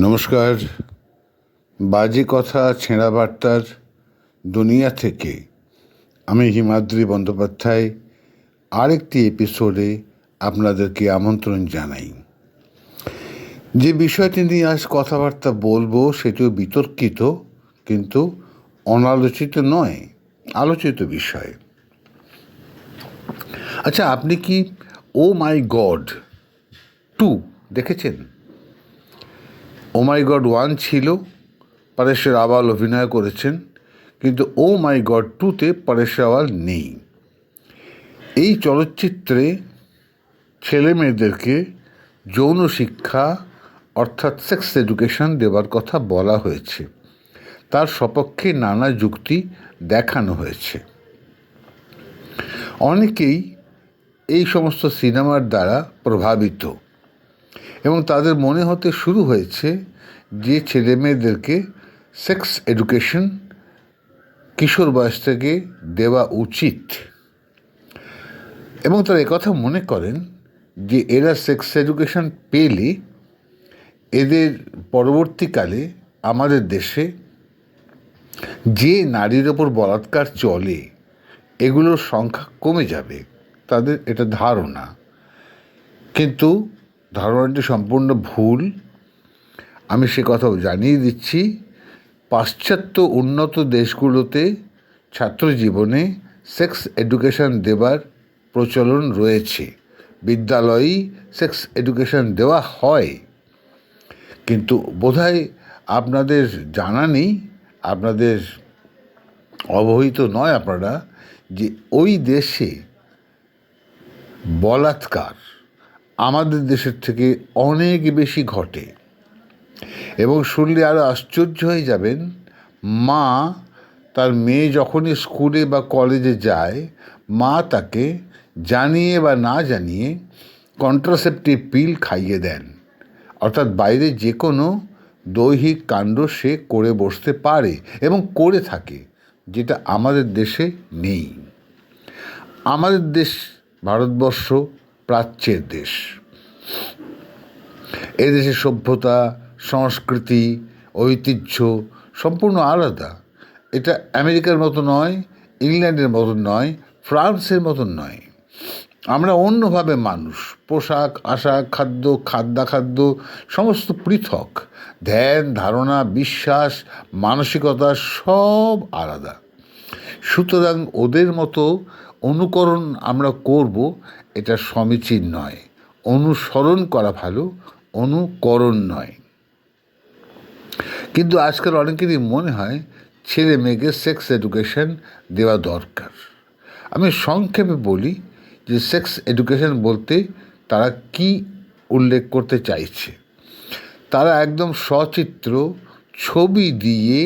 নমস্কার। বাজে কথা, ছেঁড়া বার্তার দুনিয়া থেকে আমি হিমাদ্রি বন্দ্যোপাধ্যায়। আরেকটি এপিসোডে আপনাদেরকে আমন্ত্রণ জানাই। যে বিষয়টি নিয়ে আজ কথাবার্তা বলব, সেটিও বিতর্কিত, কিন্তু অনালোচিত নয়, আলোচিত বিষয়। আচ্ছা আপনি কি ও মাই গড টু দেখেছেন? ও মাই গড ওয়ান ছিল পরেশ রাওয়াল অভিনয় করেছেন, কিন্তু ও মাই গড টুতে পরেশ রাওয়াল নেই। এই চলচ্চিত্রে ছেলে মেয়েদেরকে যৌন শিক্ষা, অর্থাৎ সেক্স এডুকেশন দেওয়ার কথা বলা হয়েছে। তার সপক্ষে নানা যুক্তি দেখানো হয়েছে। অনেকেই এই সমস্ত সিনেমার দ্বারা প্রভাবিত। এবং তাদের মনে হতে শুরু হয়েছে যে ছেলে মেয়েদেরকে সেক্স এডুকেশন কিশোর বয়স থেকে দেওয়া উচিত। এবং তারা একথা মনে করেন যে এরা সেক্স এডুকেশন পেলে এদের পরবর্তীকালে আমাদের দেশে যে নারীর ওপর বলাৎকার চলে, এগুলোর সংখ্যা কমে যাবে, তাদের এটা ধারণা। কিন্তু ধারণাটি সম্পূর্ণ ভুল। আমি সে কথাও জানিয়ে দিচ্ছি, পাশ্চাত্য উন্নত দেশগুলোতে ছাত্র জীবনে সেক্স এডুকেশন দেবার প্রচলন রয়েছে। বিদ্যালয়েই সেক্স এডুকেশন দেওয়া হয়। কিন্তু বোধহয় আপনাদের জানা নেই, আপনাদের অবহিত নয় আপনারা, যে ওই দেশে বলাৎকার আমাদের দেশের থেকে অনেক বেশি ঘটে। এবং শুনলে আরও আশ্চর্য হয়ে যাবেন, মা তার মেয়ে যখনই স্কুলে বা কলেজে যায়, মা তাকে জানিয়ে বা না জানিয়ে কন্ট্রাসেপটিভ পিল খাইয়ে দেন। অর্থাৎ বাইরে যে কোনো দৈহিক কাণ্ড সে করে বসতে পারে এবং করে থাকে, যেটা আমাদের দেশে নেই। আমাদের দেশ, ভারতবর্ষ প্রাচ্যের দেশ। এদেশের সভ্যতা, সংস্কৃতি, ঐতিহ্য সম্পূর্ণ আলাদা। এটা আমেরিকার মতো নয়, ইংল্যান্ডের মতন নয়, ফ্রান্সের মতন নয়। আমরা অন্যভাবে মানুষ, পোশাক, আশাক, খাদ্য, খাদ্যাখাদ্য, সমস্ত পৃথক। ধ্যান, ধারণা, বিশ্বাস, মানসিকতা সব আলাদা। সুতরাং ওদের মতো অনুকরণ আমরা করব এটা সমীচীন নয়। অনুসরণ করা ভালো, অনুকরণ নয়। কিন্তু আজকাল অনেকেরই মনে হয় ছেলে মেয়েকে সেক্স এডুকেশন দেওয়া দরকার। আমি সংক্ষেপে বলি যে সেক্স এডুকেশন বলতে তারা কি উল্লেখ করতে চাইছে। তারা একদম সচিত্র ছবি দিয়ে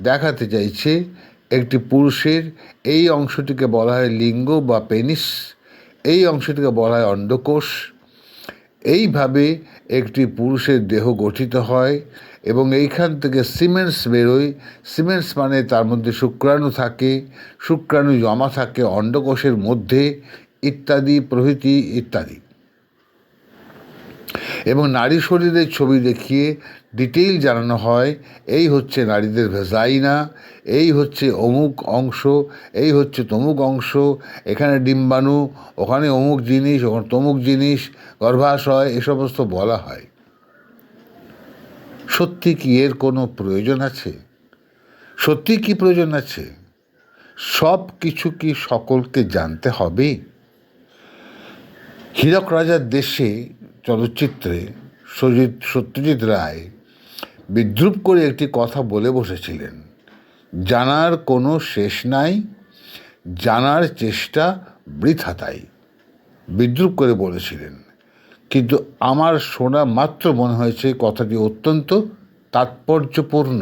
দেখাতে চাইছে একটি পুরুষের, এই অংশটিকে বলা হয় লিঙ্গ বা পেনিস এই অংশটিকে বলা হয় অন্ডকোষ এইভাবে একটি পুরুষের দেহ গঠিত হয় এবং এইখান থেকে সিমেন্টস বেরোয়। সিমেন্টস মানে তার মধ্যে শুক্রাণু থাকে, শুক্রাণু জমা থাকে অন্ডকোষের মধ্যে, ইত্যাদি, প্রভৃতি ইত্যাদি। এবং নারী শরীরের ছবি দেখিয়ে ডিটেইল জানানো হয়, এই হচ্ছে নারীদের ভেজাইনা, এই হচ্ছে অমুক অংশ, এই হচ্ছে তমুক অংশ, এখানে ডিম্বাণু, ওখানে অমুক জিনিস, ওখানে তমুক জিনিস, গর্ভাশয়, এ সমস্ত বলা হয়। সত্যি কি এর কোনো প্রয়োজন আছে? সত্যি কি প্রয়োজন আছে? সব কিছু কি সকলকে জানতে হবে? হীরক রাজার দেশে চলচ্চিত্রে সত্যজিৎ রায় বিদ্রুপ করে একটি কথা বলে বসেছিলেন। জানার কোনো শেষ নাই, জানার চেষ্টা বৃথা তাই। বিদ্রুপ করে বলেছিলেন, কিন্তু আমার শোনা মাত্র মনে হয়েছে কথাটি অত্যন্ত তাৎপর্যপূর্ণ।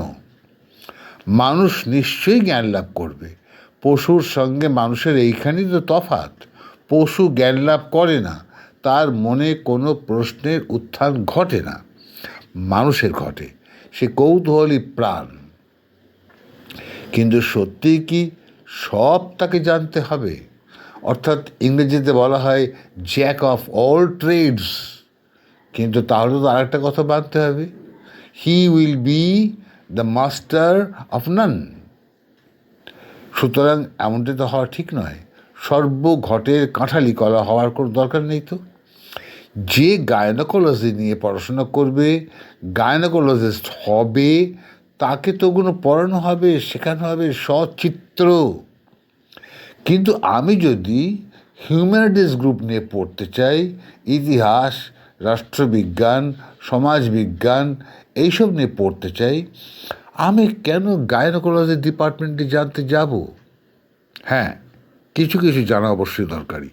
মানুষ নিশ্চয়ই জ্ঞান লাভ করবে। পশুর সঙ্গে মানুষের এইখানেই তো তফাত পশু জ্ঞান লাভ করে না, তার মনে কোনো প্রশ্নের উত্থান ঘটে না। মানুষের ঘটে। সে কৌতূহলী প্রাণ। কিন্তু সত্যি কি সব তাকে জানতে হবে? অর্থাৎ ইংরেজিতে বলা হয় জ্যাক অফ অল ট্রেডস। কিন্তু তাহলে তো আরেকটা কথা বাঁধতে হবে। He will be the master of none. সুতরাং এমনটা তো হওয়া ঠিক নয়। সর্বঘটের কাঁঠালি কলা হওয়ার কোনো দরকার নেই তো? যে গায়নোকোলজি নিয়ে পড়াশোনা করবে গায়নোকোলজিস্ট হবে, তাকে তো ওগুলো পড়ানো হবে, শেখানো হবে, সচিত্র। কিন্তু আমি যদি হিউম্যানিটিস গ্রুপ নিয়ে পড়তে চাই, ইতিহাস, রাষ্ট্রবিজ্ঞান, সমাজবিজ্ঞান, এইসব নিয়ে পড়তে চাই, আমি কেন গায়নোকোলজি ডিপার্টমেন্টে জানতে যাব? হ্যাঁ কিছু কিছু জানা অবশ্যই দরকারি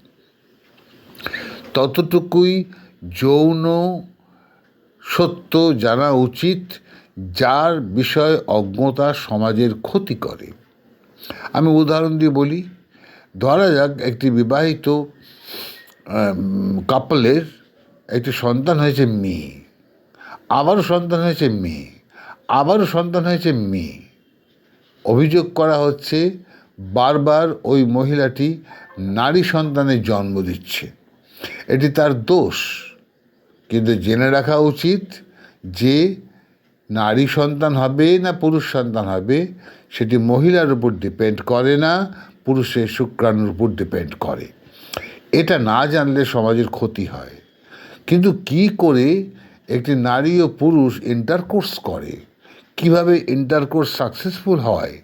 ততটুকুই যৌন সত্য জানা উচিত, যার বিষয় অজ্ঞতা সমাজের ক্ষতি করে। আমি উদাহরণ দিয়ে বলি, ধরা যাক একটি বিবাহিত কাপলের একটি সন্তান হয়েছে মেয়ে, আবারও সন্তান হয়েছে মেয়ে, আবারও সন্তান হয়েছে মেয়ে। অভিযোগ করা হচ্ছে, বারবার ওই মহিলাটি নারী সন্তানের জন্ম দিচ্ছে। এটি তার দোষ। কিন্তু জেনে রাখা উচিত যে নারী সন্তান হবে না পুরুষ সন্তান হবে, সেটি মহিলার উপর ডিপেন্ড করে না, পুরুষের শুক্রাণুর উপর ডিপেন্ড করে। এটা না জানলে সমাজের ক্ষতি হয়। কিন্তু কি করে একটি নারী ও পুরুষ ইন্টারকোর্স করে? কীভাবে ইন্টারকোর্স সাকসেসফুল হয়?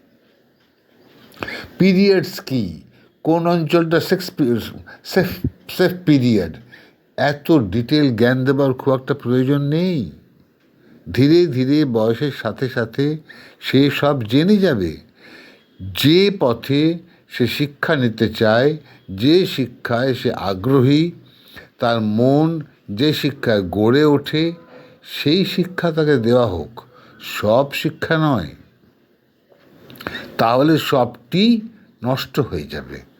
পিরিয়ডস কি? কোন অঞ্চলটা সেক্স সেফ সেফ পিরিয়ড এত ডিটেল জ্ঞান দেবার খুব একটা প্রয়োজন নেই। ধীরে ধীরে বয়সের সাথে সাথে সে সব জেনে যাবে। যে পথে সে শিক্ষা নিতে চায়, যে শিক্ষায় সে আগ্রহী, তার মন যে শিক্ষায় গড়ে ওঠে, সেই শিক্ষা তাকে দেওয়া হোক। সব শিক্ষা নয়। তাহলে সবটি নষ্ট হয়ে যাবে।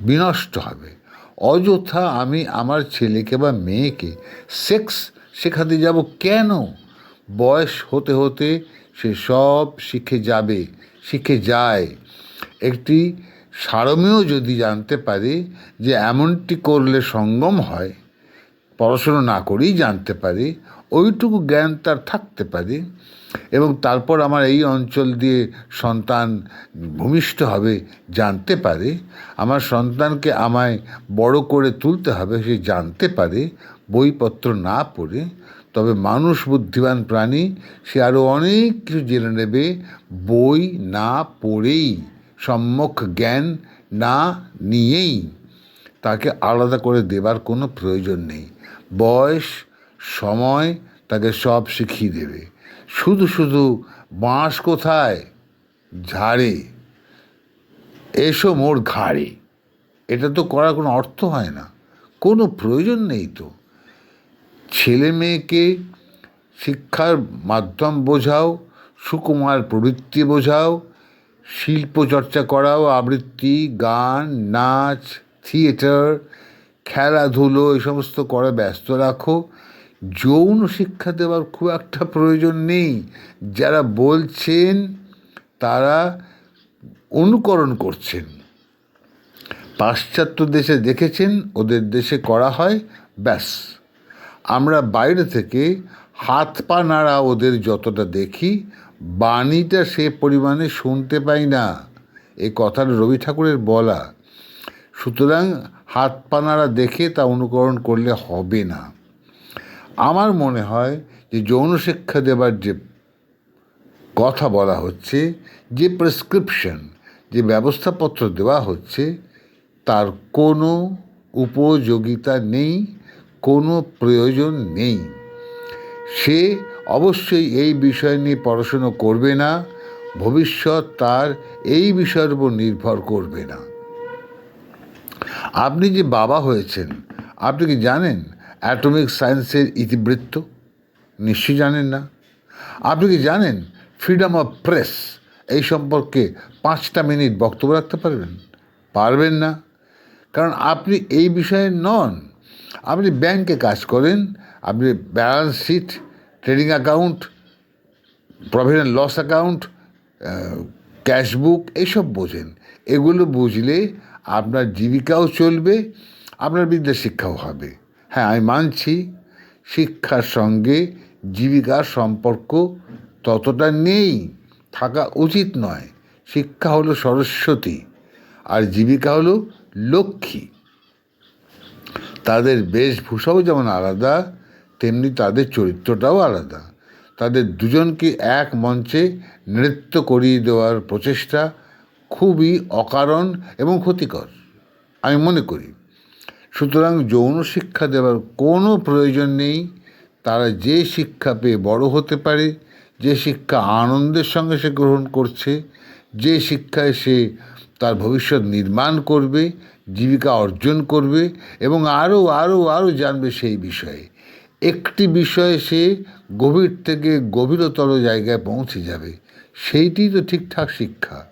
বিনষ্ট হবে। অযথা আমি আমার ছেলেকে বা মেয়েকে সেক্স শেখাতে যাব কেন? বয়স হতে হতে সে সব শিখে যাবে, শিখে যায়। একটি সারমেয় যদি জানতে পারে যে এমনটি করলে সঙ্গম হয়, পড়াশুনো না করেই জানতে পারে, ওইটুকু জ্ঞান তার থাকতে পারে। এবং তারপর আমার এই অঞ্চল দিয়ে সন্তান ভূমিষ্ঠ হবে জানতে পারে, আমার সন্তানকে আমায় বড় করে তুলতে হবে, সে জানতে পারে, বইপত্র না পড়ে, তবে মানুষ বুদ্ধিমান প্রাণী, সে আরও অনেক কিছু জেনে নেবে, বই না পড়েই সম্যক জ্ঞান না নিয়েই। তাকে আলাদা করে দেবার কোনো প্রয়োজন নেই। বয়স, সময় তাকে সব শিখিয়ে দেবে। শুধু শুধু বাঁশ কোথায়? ঝাড়ে। এসো মোর ঘাড়ে। এটা তো করার কোনো অর্থ হয় না। কোনো প্রয়োজন নেই তো। ছেলে মেয়েকে শিক্ষার মাধ্যম বোঝাও, সুকুমার প্রবৃত্তি বোঝাও, শিল্প চর্চা করাও, আবৃত্তি, গান, নাচ, থিয়েটার, খেলাধুলো, এই সমস্ত করে ব্যস্ত রাখো। যৌন শিক্ষা দেওয়ার খুব একটা প্রয়োজন নেই। যারা বলছেন, তারা অনুকরণ করছেন। পাশ্চাত্য দেশে দেখেছেন, ওদের দেশে করা হয়, ব্যাস। আমরা বাইরে থেকে হাত পা নাড়া ওদের যতটা দেখি, বাণীটা সে পরিমাণে শুনতে পাই না। এ কথাটা রবি ঠাকুরের বলা। সুতরাং হাত পা নাড়া দেখে তা অনুকরণ করলে হবে না। আমার মনে হয় যে যৌন শিক্ষা দেবার যে কথা বলা হচ্ছে, যে প্রেসক্রিপশন যে ব্যবস্থাপত্র দেওয়া হচ্ছে, তার কোনো উপযোগিতা নেই, কোনো প্রয়োজন নেই। সে অবশ্যই এই বিষয় নিয়ে পড়াশুনো করবে না, ভবিষ্যৎ তার এই বিষয়ের উপর নির্ভর করবে না। আপনি যে বাবা হয়েছেন, আপনি কি জানেন অ্যাটমিক সায়েন্সের ইতিবৃত্ত, নিশ্চয়ই জানেন না। আপনি কি জানেন ফ্রিডম অফ প্রেস এই সম্পর্কে পাঁচটা মিনিট বক্তব্য রাখতে পারবেন? পারবেন না। কারণ আপনি এই বিষয়ে নন। আপনি ব্যাংকে কাজ করেন, আপনি balance sheet trading account and loss account cashbook এইসব বোঝেন। এগুলো বুঝলে আপনার জীবিকাও চলবে, আপনার বিদ্যা শিক্ষাও হবে। হ্যাঁ আমি মানছি শিক্ষার সঙ্গে জীবিকার সম্পর্ক ততটা নেই, থাকা উচিত নয়। শিক্ষা হলো সরস্বতী আর জীবিকা হলো লক্ষ্মী। তাদের বেশভূষাও যেমন আলাদা, তেমনি তাদের চরিত্রটাও আলাদা। তাদের দুজনকে এক মঞ্চে নৃত্য করিয়ে দেওয়ার প্রচেষ্টা খুবই অকারণ এবং ক্ষতিকর, আমি মনে করি। সুতরাং যৌন শিক্ষা দেওয়ার কোনো প্রয়োজন নেই। তারা যে শিক্ষা পেয়ে বড় হতে পারে, যে শিক্ষা আনন্দের সঙ্গে সে গ্রহণ করছে, যে শিক্ষায় সে তার ভবিষ্যৎ নির্মাণ করবে, জীবিকা অর্জন করবে এবং আরও আরও আরও জানবে সেই বিষয়ে। একটি বিষয়ে সে গভীর থেকে গভীরতর জায়গায় পৌঁছে যাবে। সেইটি তো ঠিকঠাক শিক্ষা।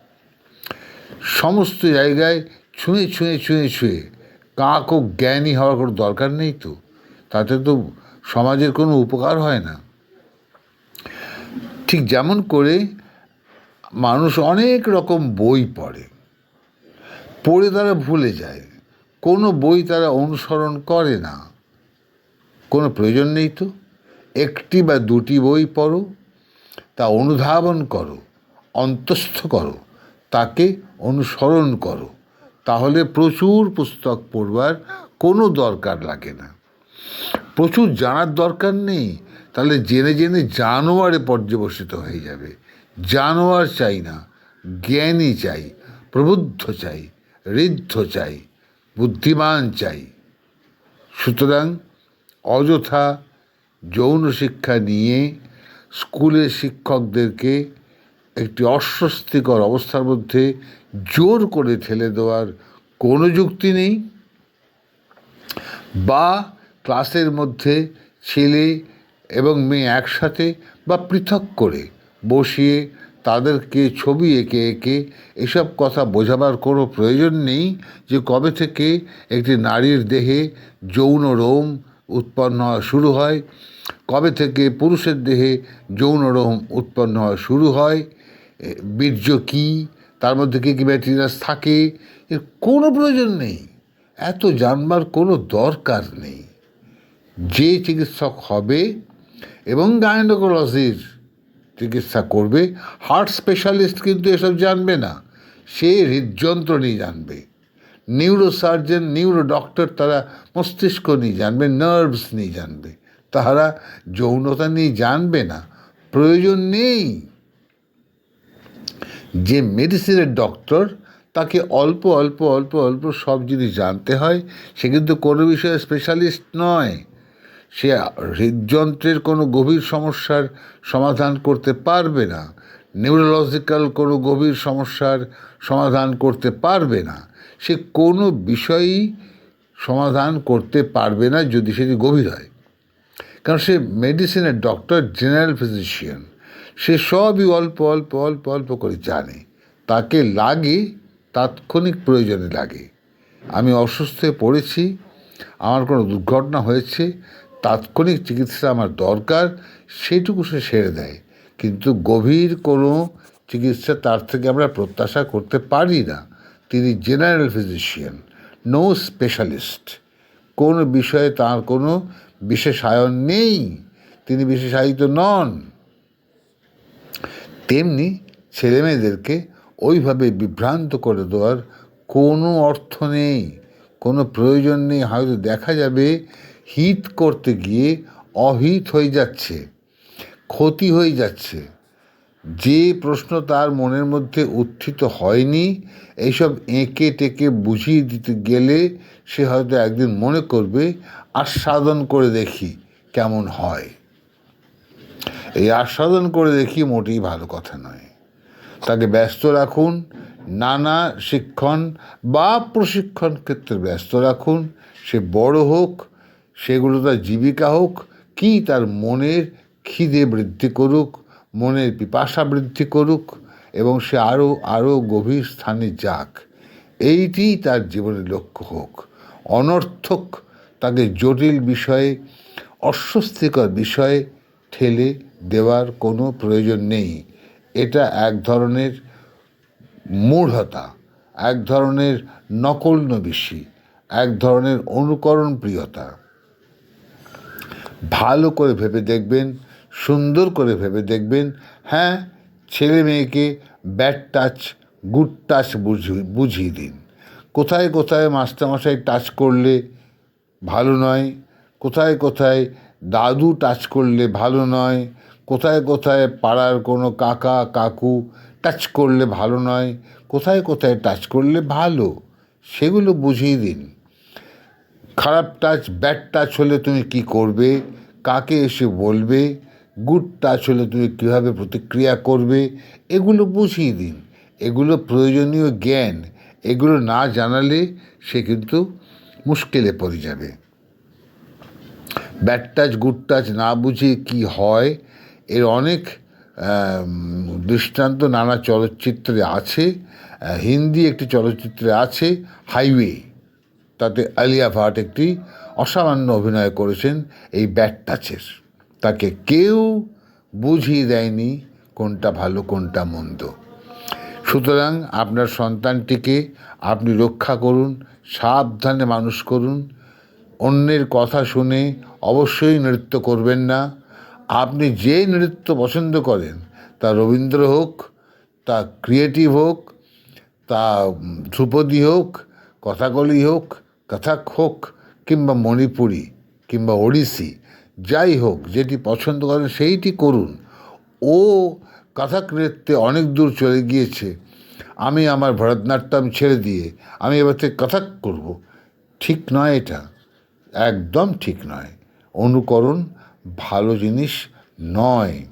সমস্ত জায়গায় ছুঁয়ে ছুঁয়ে ছুঁয়ে ছুঁয়ে কাকও জ্ঞানী হওয়ার কোনো দরকার নেই তো? তাতে তো সমাজের কোনো উপকার হয় না। ঠিক যেমন করে মানুষ অনেক রকম বই পড়ে পড়ে তারা ভুলে যায়, কোনো বই তারা অনুসরণ করে না। কোনো প্রয়োজন নেই তো? একটি বা দুটি বই পড়ো, তা অনুধাবন করো, অন্তস্থ করো, তাকে অনুসরণ করো। তাহলে প্রচুর পুস্তক পড়বার কোনো দরকার লাগে না। প্রচুর জানার দরকার নেই। তাহলে জেনে জেনে জানোয়ারে পর্যবসিত হয়ে যাবে। জানোয়ার চাই না, জ্ঞানী চাই, প্রবুদ্ধ চাই, ঋদ্ধ চাই, বুদ্ধিমান চাই। সুতরাং অযথা যৌন শিক্ষা নিয়ে স্কুলের শিক্ষকদেরকে একটি অস্বস্তিকর অবস্থার মধ্যে জোর করে ঠেলে দেওয়ার কোনো যুক্তি নেই। বা ক্লাসের মধ্যে ছেলে এবং মেয়ে একসাথে বা পৃথক করে বসিয়ে তাদেরকে ছবি এঁকে এঁকে এসব কথা বোঝাবার কোনো প্রয়োজন নেই যে কবে থেকে একটি নারীর দেহে যৌন রোম উৎপন্ন হওয়া শুরু হয়, কবে থেকে পুরুষের দেহে যৌন রোম উৎপন্ন হওয়া শুরু হয় বীর্য কী তার মধ্যে কী কী ম্যাটেরিয়ালস থাকে? এর কোনো প্রয়োজন নেই। এত জানবার কোনো দরকার নেই। যে চিকিৎসক হবে এবং গাইনোকোলজির চিকিৎসা করবে, হার্ট স্পেশালিস্ট কিন্তু এসব জানবে না। সে হৃদযন্ত্র নিয়ে জানবে। নিউরো সার্জন নিউরো ডক্টর তারা মস্তিষ্ক নিয়ে জানবে, নার্ভস নিয়ে জানবে। তাহারা যৌনতা নিয়ে জানবে না। প্রয়োজন নেই। যে মেডিসিনের ডক্টর তাকে অল্প অল্প অল্প অল্প সব জিনিস জানতে হয়। সে কিন্তু কোনো বিষয়ে স্পেশালিস্ট নয়। সে হৃদযন্ত্রের কোনো গভীর সমস্যার সমাধান করতে পারবে না। নিউরোলজিক্যাল কোনো গভীর সমস্যার সমাধান করতে পারবে না। সে কোনো বিষয়ই সমাধান করতে পারবে না যদি সেটি গভীর হয়। কারণ সে মেডিসিনের ডক্টর জেনারেল ফিজিশিয়ান সে সবই অল্প অল্প অল্প অল্প করে জানে। তাকে লাগে, তাৎক্ষণিক প্রয়োজনে লাগে। আমি অসুস্থ হয়ে পড়েছি, আমার কোনো দুর্ঘটনা হয়েছে, তাৎক্ষণিক চিকিৎসা আমার দরকার, সেটুকু সে সেরে দেয়। কিন্তু গভীর কোনো চিকিৎসা তার থেকে আমরা প্রত্যাশা করতে পারি না। তিনি জেনারেল ফিজিশিয়ান, নো স্পেশালিস্ট। কোন বিষয়ে তার কোনো বিশেষায়ন নেই। তিনি বিশেষায়িত নন। তেমনি ছেলেমেয়েদেরকে ওইভাবে বিভ্রান্ত করে দেওয়ার কোনো অর্থ নেই, কোনো প্রয়োজন নেই। হয়তো দেখা যাবে হিত করতে গিয়ে অহিত হয়ে যাচ্ছে, ক্ষতি হয়ে যাচ্ছে। যে প্রশ্ন তার মনের মধ্যে উত্থিত হয়নি, এইসব এঁকে টেকে বুঝিয়ে দিতে গেলে সে হয়তো একদিন মনে করবে, আস্বাদন করে দেখি কেমন হয়। এই আস্বাদন করে দেখি মোটেই ভালো কথা নয়। তাকে ব্যস্ত রাখুন, নানা শিক্ষণ বা প্রশিক্ষণ ক্ষেত্রে ব্যস্ত রাখুন, সে বড় হোক, সেগুলো তার জীবিকা হোক, কি তার মনের খিদে বৃদ্ধি করুক, মনের পিপাসা বৃদ্ধি করুক, এবং সে আরও আরও গভীর স্থানে যাক। এইটি তার জীবনের লক্ষ্য হোক। অনর্থক তাকে জটিল বিষয়ে, অস্বস্তিকর বিষয়ে ঠেলে দেওয়ার কোনো প্রয়োজন নেই। এটা এক ধরনের মূঢ়তা, এক ধরনের নকল নবিশি এক ধরনের অনুকরণ প্রিয়তা ভালো করে ভেবে দেখবেন, সুন্দর করে ভেবে দেখবেন হ্যাঁ ছেলে মেয়েকে ব্যাড টাচ গুড টাচ বুঝিয়ে বুঝিয়ে দিন। কোথায় কোথায় মাস্টারমশাই টাচ করলে ভালো নয়, কোথায় কোথায় দাদু টাচ করলে ভালো নয়, কোথায় কোথায় পাড়ার কোনো কাকা, কাকু টাচ করলে ভালো নয়, কোথায় কোথায় টাচ করলে ভালো, সেগুলো বুঝিয়ে দিন। খারাপ টাচ ব্যাড টাচ হলে তুমি কি করবে, কাকে এসে বলবে গুড টাচ হলে তুমি কীভাবে প্রতিক্রিয়া করবে, এগুলো বুঝিয়ে দিন। এগুলো প্রয়োজনীয় জ্ঞান, এগুলো না জানালে সে কিন্তু মুশকিলে পড়ে যাবে। ব্যাড টাচ গুড টাচ না বুঝিয়ে কি হয়, এর অনেক দৃষ্টান্ত নানা চলচ্চিত্রে আছে। হিন্দি একটি চলচ্চিত্রে আছে হাইওয়ে তাতে আলিয়া ভাট একটি অসামান্য অভিনয় করেছেন এই ব্যাড টাচের তাকে কেউ বুঝিয়ে দেয়নি কোনটা ভালো, কোনটা মন্দ। সুতরাং আপনার সন্তানটিকে আপনি রক্ষা করুন, সাবধানে মানুষ করুন অন্যের কথা শুনে অবশ্যই নৃত্য করবেন না। আপনি যে নৃত্য পছন্দ করেন, তা রবীন্দ্র হোক, তা ক্রিয়েটিভ হোক, তা ধ্রুপদী হোক, কথাকলি হোক, কথাক হোক, কিংবা মণিপুরি, কিংবা ওড়িশি, যাই হোক, যেটি পছন্দ করেন সেইটি করুন। ও কথাক নৃত্যে অনেক দূর চলে গিয়েছে। আমি আমার ভরতনাট্যম ছেড়ে দিয়ে আমি এবার থেকে কথাক করব। ঠিক নয় এটা। একদম ঠিক নয়। অনুকরণ ভালো জিনিস নয়।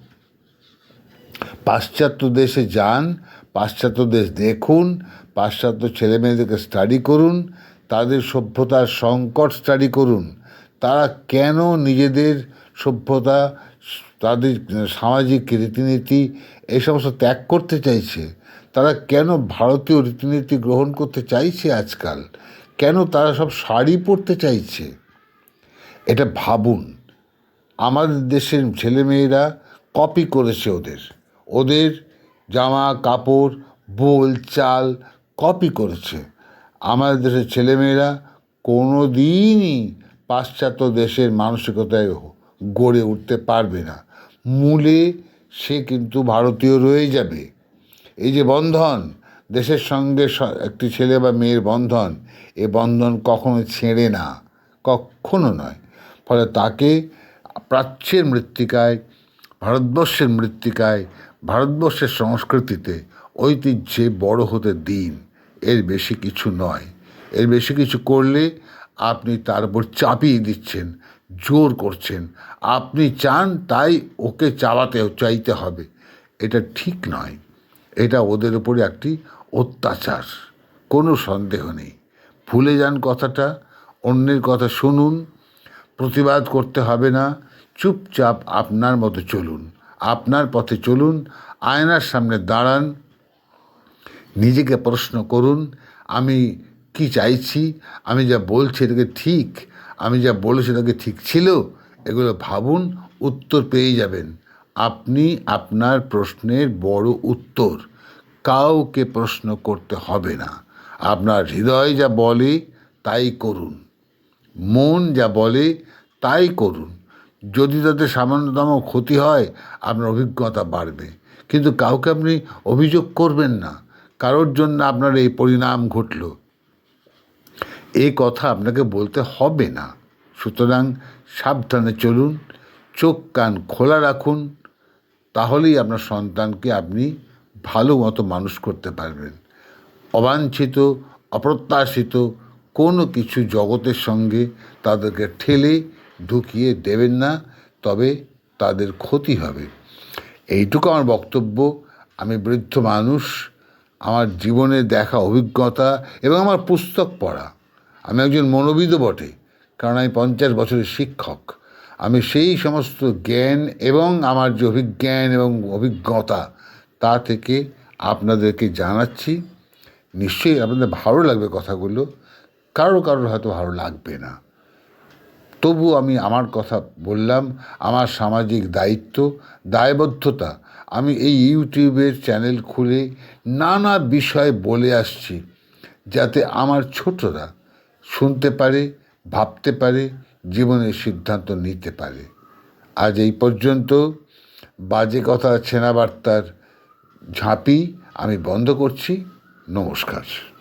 পাশ্চাত্য দেশে যান, পাশ্চাত্য দেশ দেখুন, পাশ্চাত্য ছেলেমেয়েদেরকে স্টাডি করুন, তাদের সভ্যতার সংকট স্টাডি করুন। তারা কেন নিজেদের সভ্যতা, তাদের সামাজিক রীতিনীতি এই সমস্ত ত্যাগ করতে চাইছে? তারা কেন ভারতীয় রীতিনীতি গ্রহণ করতে চাইছে আজকাল? কেন তারা সব শাড়ি পরতে চাইছে? এটা ভাবুন। আমাদের দেশের ছেলেমেয়েরা কপি করেছে ওদের। ওদের জামা, কাপড়, বোল, চাল কপি করেছে। আমাদের দেশের ছেলেমেয়েরা কোনো দিনই পাশ্চাত্য দেশের মানসিকতায় গড়ে উঠতে পারবে না। মূলে সে কিন্তু ভারতীয় রয়ে যাবে। এই যে বন্ধন, দেশের সঙ্গে একটি ছেলে বা মেয়ের বন্ধন, এ বন্ধন কখনো ছেড়ে না, কখনো নয়। ফলে তাকে প্রাচ্যের মৃত্তিকায়, ভারতবর্ষের মৃত্তিকায়, ভারতবর্ষের সংস্কৃতিতে ঐতিহ্যে বড় হতে দিন। এর বেশি কিছু নয়। এর বেশি কিছু করলে আপনি তার উপর চাপিয়ে দিচ্ছেন, জোর করছেন। আপনি চান তাই ওকে চালাতে চাইতে হবে। এটা ঠিক নয়। এটা ওদের উপরে একটি অত্যাচার। কোনো সন্দেহ নেই। ভুলে যান কথাটা, অন্যের কথা শুনুন প্রতিবাদ করতে হবে না। চুপচাপ আপনার মতো চলুন। আপনার পথে চলুন। আয়নার সামনে দাঁড়ান। নিজেকে প্রশ্ন করুন, আমি কি চাইছি? আমি যা বলছি এটাকে ঠিক? আমি যা বলেছি এটাকে ঠিক ছিল? এগুলো ভাবুন, উত্তর পেয়ে যাবেন। আপনি আপনার প্রশ্নের বড় উত্তর। কাউকে প্রশ্ন করতে হবে না। আপনার হৃদয় যা বলে, তাই করুন। মন যা বলে তাই করুন। যদি তাতে সামান্যতম ক্ষতি হয়, আপনার অভিজ্ঞতা বাড়বে। কিন্তু কাউকে আপনি অভিযোগ করবেন না। কারোর জন্য আপনার এই পরিণাম ঘটল। এই কথা আপনাকে বলতে হবে না। সুতরাং সাবধানে চলুন, চোখ কান খোলা রাখুন। তাহলেই আপনার সন্তানকে আপনি ভালো মতো মানুষ করতে পারবেন। অবাঞ্ছিত, অপ্রত্যাশিত কোনো কিছু জগতের সঙ্গে তাদেরকে ঠেলে ঢুকিয়ে দেবেন না, তবে তাদের ক্ষতি হবে। এইটুকু আমার বক্তব্য। আমি বৃদ্ধ মানুষ, আমার জীবনে দেখা অভিজ্ঞতা এবং আমার পুস্তক পড়া। আমি একজন মনোবিদও বটে, কারণ আমি পঞ্চাশ বছরের শিক্ষক। আমি সেই সমস্ত জ্ঞান এবং আমার যে অভিজ্ঞান এবং অভিজ্ঞতা, তা থেকে আপনাদেরকে জানাচ্ছি। নিশ্চয়ই আপনাদের ভালো লাগবে কথাগুলো। কারও কারোর হয়তো ভালো লাগবে না। তবু আমি আমার কথা বললাম, আমার সামাজিক দায়িত্ব, দায়বদ্ধতা। আমি এই ইউটিউবের চ্যানেল খুলে নানা বিষয় বলে আসছি, যাতে আমার ছোটরা শুনতে পারে, ভাবতে পারে, জীবনের সিদ্ধান্ত নিতে পারে। আজ এই পর্যন্ত। বাজে কথা ছেঁড়া বার্তার ঝাঁপি আমি বন্ধ করছি। নমস্কার।